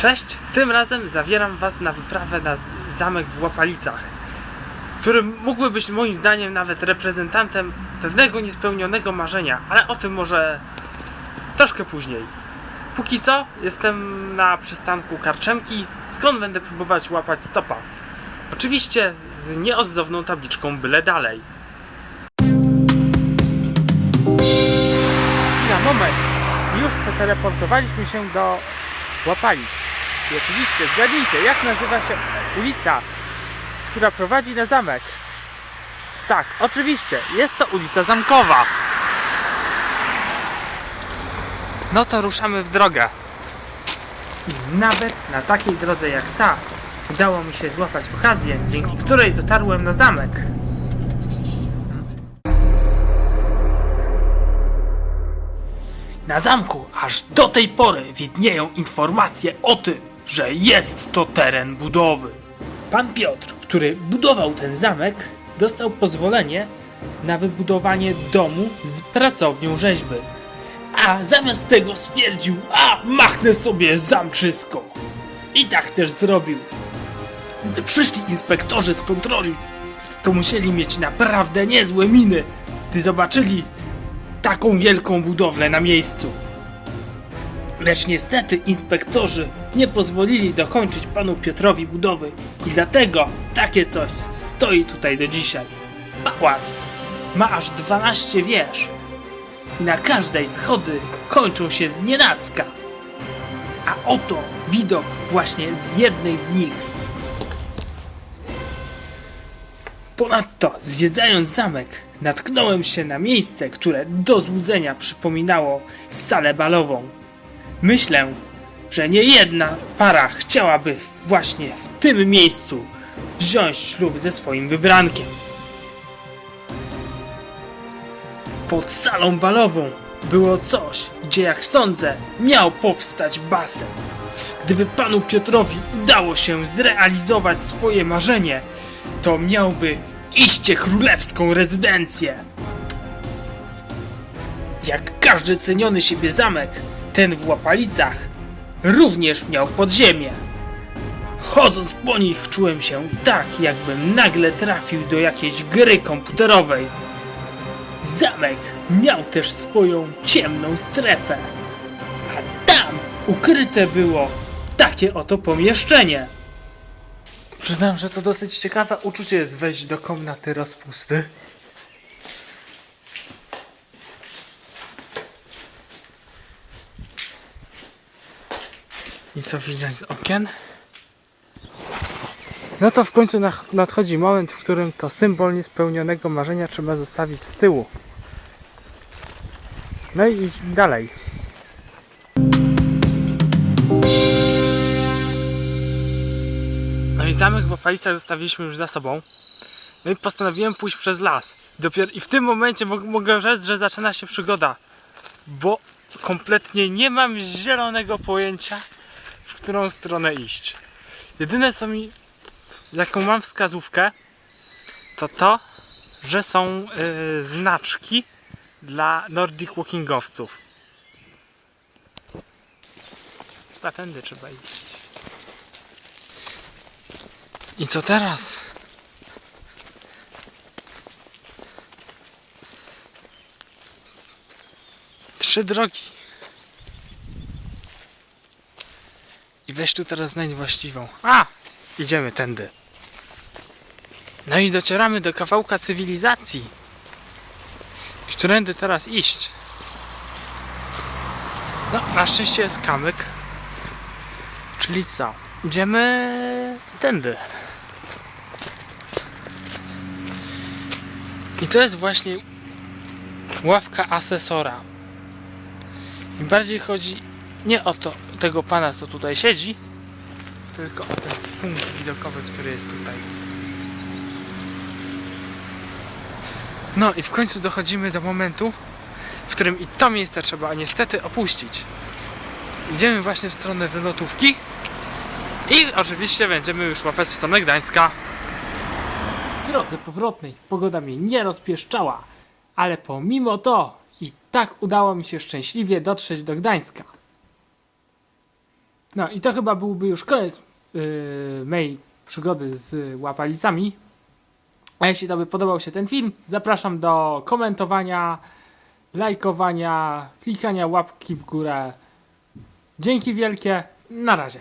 Cześć! Tym razem zabieram Was na wyprawę na zamek w Łapalicach, który mógłby być moim zdaniem nawet reprezentantem pewnego niespełnionego marzenia, ale o tym może troszkę później. Póki co jestem na przystanku Karczemki, skąd będę próbować łapać stopa. Oczywiście z nieodzowną tabliczką byle dalej. Chwila, moment! Już przeteleportowaliśmy się do Łapalic. I oczywiście, zgadnijcie, jak nazywa się ulica, która prowadzi na zamek? Tak, oczywiście, jest to ulica Zamkowa. No to ruszamy w drogę. I nawet na takiej drodze jak ta udało mi się złapać okazję, dzięki której dotarłem na zamek. Na zamku aż do tej pory widnieją informacje o tym, że jest to teren budowy. Pan Piotr, który budował ten zamek, dostał pozwolenie na wybudowanie domu z pracownią rzeźby. A zamiast tego stwierdził, a machnę sobie zamczysko. I tak też zrobił. Gdy przyszli inspektorzy z kontroli, to musieli mieć naprawdę niezłe miny, gdy zobaczyli taką wielką budowlę na miejscu. Lecz niestety inspektorzy nie pozwolili dokończyć panu Piotrowi budowy i dlatego takie coś stoi tutaj do dzisiaj. Pałac ma aż 12 wież i na każdej schody kończą się z nienacka. A oto widok właśnie z jednej z nich. Ponadto, zwiedzając zamek, natknąłem się na miejsce, które do złudzenia przypominało salę balową. Myślę, że nie jedna para chciałaby właśnie w tym miejscu wziąć ślub ze swoim wybrankiem. Pod salą balową było coś, gdzie jak sądzę, miał powstać basen. Gdyby panu Piotrowi udało się zrealizować swoje marzenie, to miałby iście królewską rezydencję. Jak każdy ceniony siebie zamek, ten w Łapalicach również miał podziemie. Chodząc po nich czułem się tak, jakbym nagle trafił do jakiejś gry komputerowej. Zamek miał też swoją ciemną strefę, a tam ukryte było takie oto pomieszczenie. Przyznam, że to dosyć ciekawe uczucie jest wejść do komnaty rozpusty. I co widać z okien? No to w końcu nadchodzi moment, w którym to symbol niespełnionego marzenia trzeba zostawić z tyłu. No i idź dalej. No i zamek w Opalicach zostawiliśmy już za sobą. No i postanowiłem pójść przez las. Dopiero i w tym momencie mog- mogę rzec, że zaczyna się przygoda. Bo kompletnie nie mam zielonego pojęcia, w którą stronę iść. Jedyne co mi, jaką mam wskazówkę, to to, że są y, znaczki dla Nordic Walkingowców. Chyba tędy trzeba iść. I co teraz? Trzy drogi. I weź tu teraz znajdź właściwą. A! Idziemy tędy. No i docieramy do kawałka cywilizacji. I którędy teraz iść? No, na szczęście jest kamyk. Czyli co? Idziemy tędy. I to jest właśnie ławka asesora. I bardziej chodzi nie o to, tego pana, co tutaj siedzi, tylko o ten punkt widokowy, który jest tutaj. No i w końcu dochodzimy do momentu, w którym i to miejsce trzeba niestety opuścić. Idziemy właśnie w stronę wylotówki i oczywiście będziemy już łapać w stronę Gdańska. W drodze powrotnej pogoda mnie nie rozpieszczała, ale pomimo to i tak udało mi się szczęśliwie dotrzeć do Gdańska. No i to chyba byłby już koniec yy, mojej przygody z łapalicami. A jeśli to by podobał się ten film, zapraszam do komentowania, lajkowania, klikania łapki w górę. Dzięki wielkie, na razie.